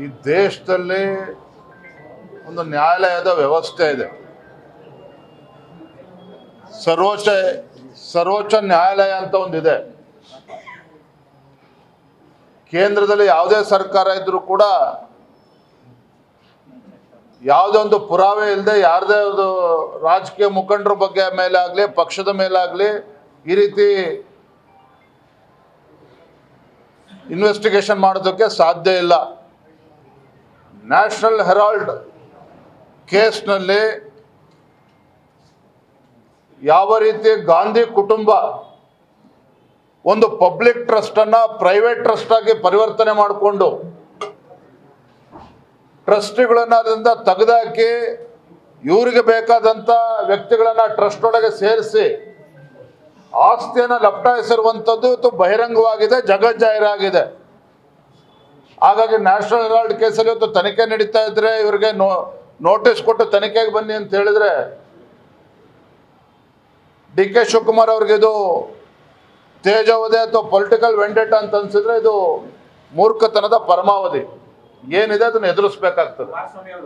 ಈ ದೇಶದಲ್ಲಿ ಒಂದು ನ್ಯಾಯಾಲಯದ ವ್ಯವಸ್ಥೆ ಇದೆ. ಸರ್ವೋಚ್ಚ ಸರ್ವೋಚ್ಚ ನ್ಯಾಯಾಲಯ ಅಂತ ಒಂದಿದೆ. ಕೇಂದ್ರದಲ್ಲಿ ಯಾವುದೇ ಸರ್ಕಾರ ಇದ್ರೂ ಕೂಡ ಯಾವುದೇ ಒಂದು ಪುರಾವೆ ಇಲ್ಲದೆ ಯಾರದೇ ಒಂದು ರಾಜಕೀಯ ಮುಖಂಡರ ಬಗ್ಗೆ ಮೇಲೆ ಆಗಲಿ, ಪಕ್ಷದ ಮೇಲಾಗಲಿ ಈ ರೀತಿ ಇನ್ವೆಸ್ಟಿಗೇಷನ್ ಮಾಡೋದಕ್ಕೆ ಸಾಧ್ಯ ಇಲ್ಲ. ನ್ಯಾಷನಲ್ ಹೆರಾಲ್ಡ್ ಕೇಸ್ನಲ್ಲಿ ಯಾವ ರೀತಿ ಗಾಂಧಿ ಕುಟುಂಬ ಒಂದು ಪಬ್ಲಿಕ್ ಟ್ರಸ್ಟನ್ನು ಪ್ರೈವೇಟ್ ಟ್ರಸ್ಟ್ ಆಗಿ ಪರಿವರ್ತನೆ ಮಾಡಿಕೊಂಡು ಟ್ರಸ್ಟಿಗಳನ್ನ ಅದರಿಂದ ತೆಗೆದಾಕಿ ಇವರಿಗೆ ಬೇಕಾದಂಥ ವ್ಯಕ್ತಿಗಳನ್ನು ಟ್ರಸ್ಟ್ ಒಳಗೆ ಸೇರಿಸಿ ಆಸ್ತಿಯನ್ನು ಲಪ್ಟಾಯಿಸಿರುವಂಥದ್ದು ಇದು ಬಹಿರಂಗವಾಗಿದೆ, ಜಗಜ್ಜಾಹೀರಾಗಿದೆ. ಹಾಗಾಗಿ ನ್ಯಾಷನಲ್ ಹೆರಾಲ್ಡ್ ಕೇಸಲ್ಲಿ ಇವತ್ತು ತನಿಖೆ ನಡೀತಾ ಇದ್ರೆ ಇವರಿಗೆ ನೋ ನೋಟಿಸ್ ಕೊಟ್ಟು ತನಿಖೆಗೆ ಬನ್ನಿ ಅಂತ ಹೇಳಿದ್ರೆ ಡಿ ಕೆ ಶಿವಕುಮಾರ್ ಅವ್ರಿಗೆ ಇದು ತೇಜವದೆ ಅಥವಾ ಪೊಲಿಟಿಕಲ್ ವೆಂಡೆಟ್ ಅಂತ ಅನ್ಸಿದ್ರೆ ಇದು ಮೂರ್ಖತನದ ಪರಮಾವಧಿ. ಏನಿದೆ ಅದನ್ನ ಎದುರಿಸ್ಬೇಕಾಗ್ತದೆ.